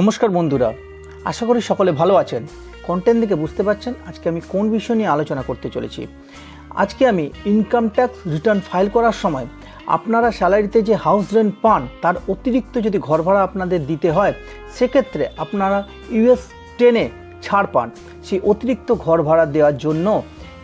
নমস্কার বন্ধুরা, আশা করি সকলে ভালো আছেন। কন্টেন্ট দেখে বুঝতে পারছেন আজকে আমি কোন বিষয় নিয়ে আলোচনা করতে চলেছি। আজকে আমি ইনকাম ট্যাক্স রিটার্ন ফাইল করার সময় আপনারা স্যালারিতে যে হাউস রেন্ট পান, তার অতিরিক্ত যদি ঘর ভাড়া আপনাদের দিতে হয়, সেক্ষেত্রে আপনারা ইউএস টেনে ছাড় পান। সেই অতিরিক্ত ঘর ভাড়া দেওয়ার জন্য,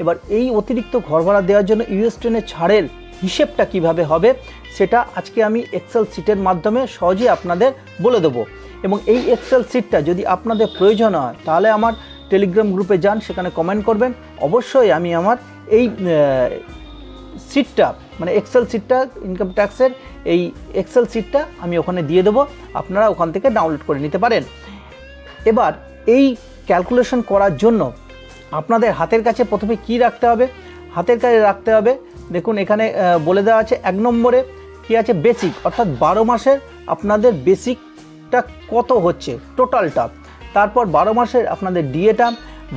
এবার এই অতিরিক্ত ঘর ভাড়া দেওয়ার জন্য ইউএস টেনে ছাড়ের হিসেবটা কীভাবে হবে সেটা আজকে আমি এক্সেল সিটের মাধ্যমে সহজেই আপনাদের বলে দেবো। এবং এই এক্সেল সিটটা যদি আপনাদের প্রয়োজন হয়, তাহলে আমার টেলিগ্রাম গ্রুপে যান, সেখানে কমেন্ট করবেন। অবশ্যই আমি আমার এই সিটটা মানে এক্সেল সিটটা ইনকাম ট্যাক্সের এই এক্সেল সিটটা আমি ওখানে দিয়ে দেবো। আপনারা ওখান থেকে ডাউনলোড করে নিতে পারেন। এবার এই ক্যালকুলেশন করার জন্য আপনাদের হাতের কাছে প্রথমে কি রাখতে হবে? হাতের কাছে রাখতে হবে দেখুন, এখানে বলে দেওয়া আছে এক নম্বরে কী আছে? বেসিক অর্থাৎ বারো মাসের আপনাদের বেসিকটা কত হচ্ছে? টোটালটা তারপর বারো মাসের আপনাদের ডিএটা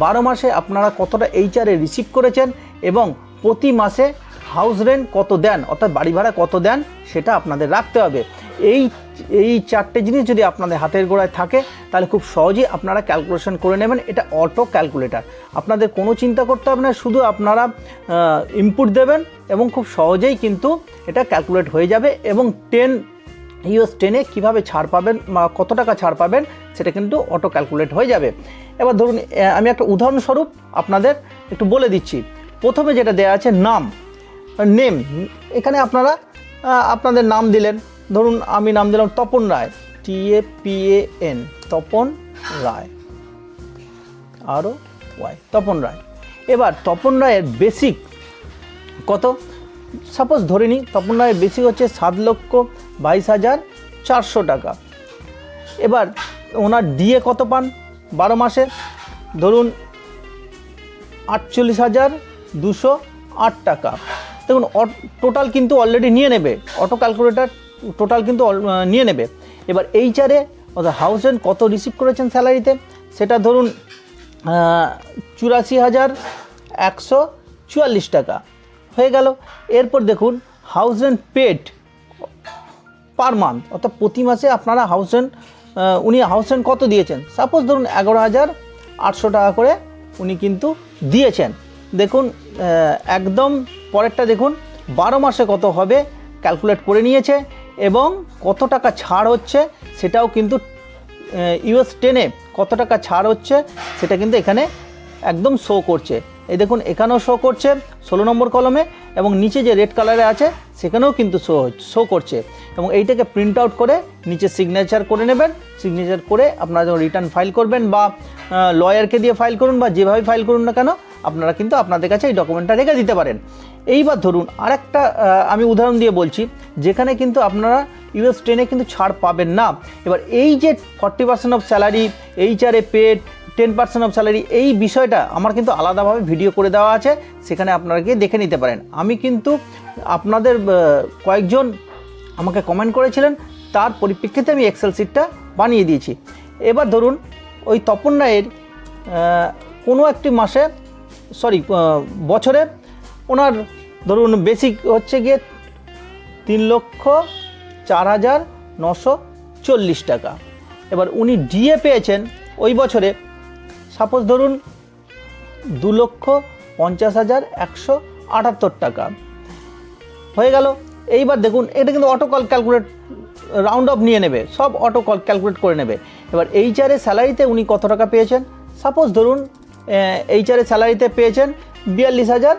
বারো মাসে আপনারা কতটা এইচআরে রিসিভ করেছেন এবং প্রতি মাসে হাউস রেন্ট কত দেন, অর্থাৎ বাড়ি ভাড়া কত দেন, সেটা আপনাদের রাখতে হবে। এই এই চারটে জিনিস যদি আপনাদের হাতের গোড়ায় থাকে, তাহলে খুব সহজেই আপনারা ক্যালকুলেশন করে নেবেন। এটা অটো ক্যালকুলেটার আপনাদের কোনো চিন্তা করতে হবে না, শুধু আপনারা ইনপুট দেবেন এবং খুব সহজেই কিন্তু এটা ক্যালকুলেট হয়ে যাবে এবং টেন ইউএস টেনে কীভাবে ছাড় পাবেন বা কত টাকা ছাড় পাবেন, সেটা কিন্তু অটো ক্যালকুলেট হয়ে যাবে। এবার ধরুন আমি একটা উদাহরণস্বরূপ আপনাদের একটু বলে দিচ্ছি। প্রথমে যেটা দেওয়া আছে নাম নেম এখানে আপনারা আপনাদের নাম দিলেন। ধরুন আমি নাম দিলাম Tapan Roy T A P A N Tapan Roy. আরও ওয়াই তপন রায়। এবার তপন রায়ের বেসিক কত? সাপোজ ধরে নিই, তপন রায়ের বেসিক হচ্ছে সাত লক্ষ বাইশ হাজার চারশো টাকা। এবার ওনার ডিএ কত পান? বারো মাসে। ধরুন আটচল্লিশ হাজার দুশো আট টাকা। দেখুন টোটাল কিন্তু অলরেডি নিয়ে নেবে। অটো ক্যালকুলেটার টোটাল কিন্তু নিয়ে নেবে। এবার এইচারে অর্থাৎ হাউস রেন্ট কত রিসিভ করেছেন স্যালারিতে সেটা ধরুন চুরাশি হাজার একশো চুয়াল্লিশ টাকা। হয়ে গেল। এরপর দেখুন house rent paid per month, অর্থাৎ প্রতি মাসে আপনারা হাউস রেন্ট উনি হাউস রেন্ট কত দিয়েছেন? সাপোজ ধরুন, এগারো হাজার আটশো টাকা করে উনি কিন্তু দিয়েছেন। দেখুন একদম পরেরটা দেখুন, বারো মাসে কত হবে ক্যালকুলেট করে নিয়েছে। এবং কত টাকা ছাড় হচ্ছে সেটাও কিন্তু ইউএস টেনে কত টাকা ছাড় হচ্ছে সেটা কিন্তু এখানে একদম শো করছে। এই দেখুন, এখানেও শো করছে ষোলো নম্বর কলমে এবং নিচে যে রেড কালারে আছে সেখানেও কিন্তু শো শো করছে। এবং এইটাকে প্রিন্ট আউট করে নিচে সিগনেচার করে নেবেন সিগনেচার করে আপনারা যখন রিটার্ন ফাইল করবেন বা লয়ারকে দিয়ে ফাইল করুন বা যেভাবে ফাইল করুন না কেন আপনারা কিন্তু আপনাদের কাছে এই ডকুমেন্টটা রেখে দিতে পারেন। এইবার ধরুন, আরেকটা আমি উদাহরণ দিয়ে বলছি, যেখানে কিন্তু আপনারা ইউএস ট্রেনে কিন্তু ছাড় পাবেন না। এবার এই যে forty percent of salary HRA paid ten percent of salary এই বিষয়টা আমার কিন্তু আলাদাভাবে ভিডিও করে দেওয়া আছে, সেখানে আপনারা গিয়ে দেখে নিতে পারেন। আমি কিন্তু আপনাদের কয়েকজন আমাকে কমেন্ট করেছিলেন, তার পরিপ্রেক্ষিতে আমি এক্সেল সিটটা বানিয়ে দিয়েছি। এবার ধরুন, ওই তপন রায়ের কোনো একটি মাসে সরি বছরে ওনার ধরুন বেসিক হচ্ছে গিয়ে তিন লক্ষ চার হাজার নশো চল্লিশ টাকা। এবার উনি ডিএ পেয়েছেন, ওই বছরে সাপোজ ধরুন দু লক্ষ পঞ্চাশ হাজার একশো আটাত্তর টাকা। হয়ে গেল, এইবার দেখুন, এটা কিন্তু অটো কল ক্যালকুলেট রাউন্ড অফ নিয়ে নেবে, সব অটো কল ক্যালকুলেট করে নেবে। এবার এইচআরের স্যালারিতে উনি কত টাকা পেয়েছেন? সাপোজ ধরুন এইচআরের স্যালারিতে পেয়েছেন বিয়াল্লিশ হাজার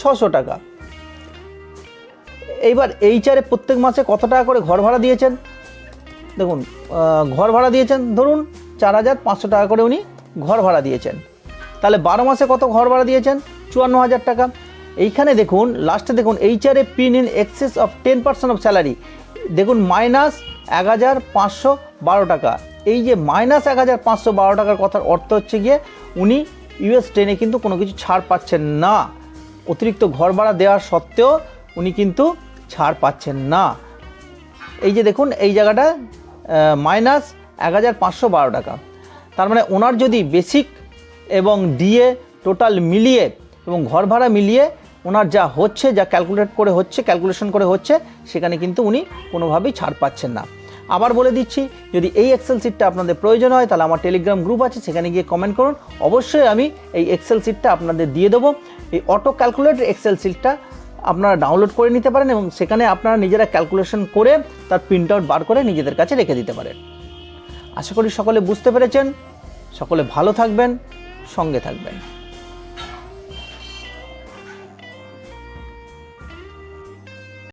ছশো টাকা। এইবার এইচআরে প্রত্যেক মাসে কত টাকা করে ঘর ভাড়া দিয়েছেন? দেখুন ঘর ভাড়া দিয়েছেন, ধরুন চার হাজার পাঁচশো টাকা করে উনি ঘর ভাড়া দিয়েছেন। তাহলে বারো মাসে কত ঘর ভাড়া দিয়েছেন? চুয়ান্ন হাজার টাকা। এইখানে দেখুন লাস্টে দেখুন HRA paid in excess of ten percent of salary দেখুন মাইনাস এক হাজার পাঁচশো বারো টাকা। এই যে মাইনাস এক হাজার পাঁচশো বারো টাকার কথার অর্থ হচ্ছে গিয়ে উনি ইউএস ট্রেনে কিন্তু কোনো কিছু ছাড় পাচ্ছেন না। অতিরিক্ত ঘর ভাড়া দেওয়ার সত্ত্বেও উনি কিন্তু ছাড় পাচ্ছেন না। এই যে দেখুন, এই জায়গাটা মাইনাস এক হাজার পাঁচশো বারো টাকা। তার মানে ওনার যদি বেসিক এবং ডিএ টোটাল মিলিয়ে এবং ঘর ভাড়া মিলিয়ে ওনার যা হচ্ছে, যা ক্যালকুলেট করে হচ্ছে ক্যালকুলেশন করে হচ্ছে, সেখানে কিন্তু উনি কোনোভাবেই ছাড় পাচ্ছেন না। আবার বলে দিচ্ছি, যদি এই এক্সেল সিটটা আপনাদের প্রয়োজন হয়, তাহলে আমার টেলিগ্রাম গ্রুপ আছে, সেখানে গিয়ে কমেন্ট করুন। অবশ্যই আমি এই এক্সেল সিটটা আপনাদের দিয়ে দেবো। এই অটো ক্যালকুলেটর এক্সেল সিটটা আপনারা ডাউনলোড করে নিতে পারেন এবং সেখানে আপনারা নিজেরা ক্যালকুলেশন করে তার প্রিন্ট আউট বার করে নিজেদের কাছে রেখে দিতে পারেন। আশা করি সকলে বুঝতে পেরেছেন। সকলে ভালো থাকবেন, সঙ্গে থাকবেন।